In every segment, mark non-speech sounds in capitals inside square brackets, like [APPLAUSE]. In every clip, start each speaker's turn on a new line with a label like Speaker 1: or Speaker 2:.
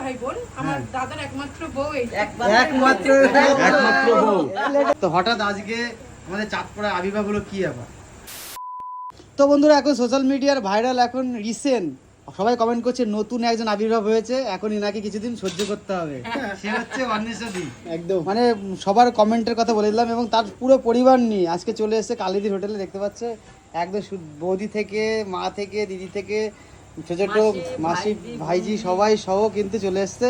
Speaker 1: ভাই বোন আমার। দাদার একমাত্র বউ
Speaker 2: একমাত্র একমাত্র বউ। তো হঠাৎ আজকে আমাদের চাঁদপাড়া আবির্ভাব হলো কি ব্যাপার তো বন্ধুরা এখন সোশ্যাল মিডিয়ার ভাইরাল এখন রিসেন্ট সবাই কমেন্ট করছে নতুন একজন আবির্ভাব হয়েছে এখন ইনাকে কিছুদিন সহ্য করতে হবে। [LAUGHS] সে হচ্ছে অন্বেষাদি। একদম। মানে সবার কমেন্টের কথা বলে দিলাম এবং তার পুরো পরিবার নিয়ে আজকে চলে এসেছে কালিদির হোটেলে দেখতে পাচ্ছে। একদম বৌদি থেকে মা থেকে দিদি থেকে ছোট মাসি ভাইজি সবাই সহ কিনতে চলে এসছে।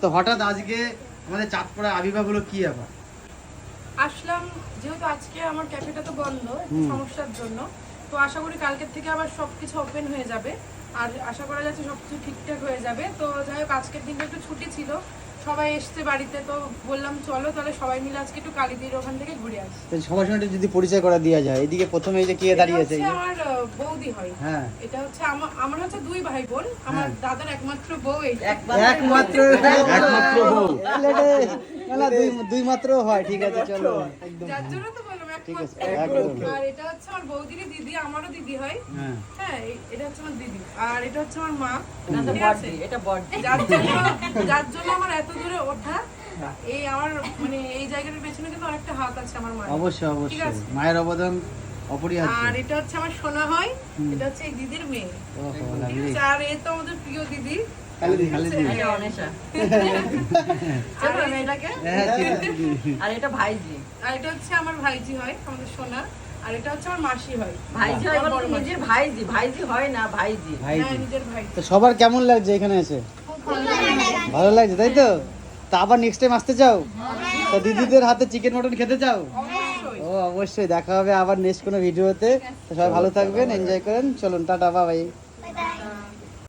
Speaker 2: তো হঠাৎ আজকে আমাদের চাঁদপাড়া আবির্ভাব হলো কি ব্যাপার?
Speaker 1: আসলাম যেহেতু আজকে আমার ক্যাফেটা তো বন্ধ সমস্যার জন্য। তো আশা করি কালকের থেকে আবার সবকিছু ওপেন হয়ে যাবে। আর আশা করা যাচ্ছে সবকিছু ঠিকঠাক হয়ে যাবে। তো যাই হোক আজকের দিনটা একটু ছুটি ছিল। সবাই এসছে বাড়িতে তো বললাম চলো তাহলে সবাই মিলে আজকে একটু কালীদির ওখান থেকে ঘুরে আসি।
Speaker 2: সবার সঙ্গে যদি পরিচয় করা দেওয়া যায় এদিকে প্রথমে এই যে কে
Speaker 1: দাঁড়িয়ে
Speaker 2: দাঁড়িয়েছে
Speaker 1: আমার বৌদি হয়।
Speaker 2: হ্যাঁ।
Speaker 1: এটা হচ্ছে আমার আমার হচ্ছে দুই ভাই বোন আমার
Speaker 2: হ্যাঁ।
Speaker 1: দাদার একমাত্র বউ এই
Speaker 2: একমাত্র একমাত্র বউ। না দুই দুই মাত্র হয় ঠিক আছে চলো। একদম
Speaker 1: যার জন্য তো বললাম
Speaker 2: ঠিক আছে, একদম।
Speaker 1: আর এটা হচ্ছে আমার বৌদিরই দিদি আমারও দিদি হয়।
Speaker 2: হ্যাঁ।
Speaker 1: হ্যাঁ এই- এটা হচ্ছে আমার দিদি। আর এটা হচ্ছে আমার মা।
Speaker 3: না তো
Speaker 1: ঠিক আছে?
Speaker 3: বড়দি, এটা বড়দি।
Speaker 1: যার জন্য যার জন্য আমার এত দূরে ওঠা এই আমার মানে এই জায়গাটার পেছনে কিন্তু অনেকটা হাত আছে আমার মায়ের।
Speaker 2: অবশ্যই অবশ্যই। মায়ের অবদান অপরিহার্য।
Speaker 1: আর এটা হচ্ছে আমার সোনা হয় এটা হচ্ছে এই দিদির মেয়ে। ঠিক আছে? আর এই তো আমাদের প্রিয় দিদি।
Speaker 2: খালিদি, খালিদি।
Speaker 3: এটা অনেশা। [LAUGHS]
Speaker 1: আর
Speaker 3: চেনো
Speaker 1: এই-
Speaker 3: মেয়েটাকে?
Speaker 2: হ্যাঁ, চিনি, চিনি।
Speaker 3: আর এটা ভাইজি।
Speaker 1: আর এটা হচ্ছে আমার ভাইজি হয় আমাদের সোনা। আর এটা হচ্ছে আমার মাসি হয়।
Speaker 3: ভাইজি হয়
Speaker 1: আমার
Speaker 3: বলতে
Speaker 1: বড় মাসি।
Speaker 3: নিজের ভাইজি। ভাইজি হয় না ভাইজি।
Speaker 2: ভাইজি।
Speaker 1: হ্যাঁ নিজের ভাই
Speaker 2: তো সবার কেমন লাগছে এখানে এসে? ভালো লাগছে। তাই তো? তা আবার নেক্সট টাইম আসতে চাও? তো দিদিদের হাতে চিকেন মটন খেতে চাও? ও অবশ্যই। দেখা হবে আবার নেক্সট কোনো ভিডিওতে তো। সবাই ভালো থাকবেন এনজয় করেন। চলুন টাটা বাবাই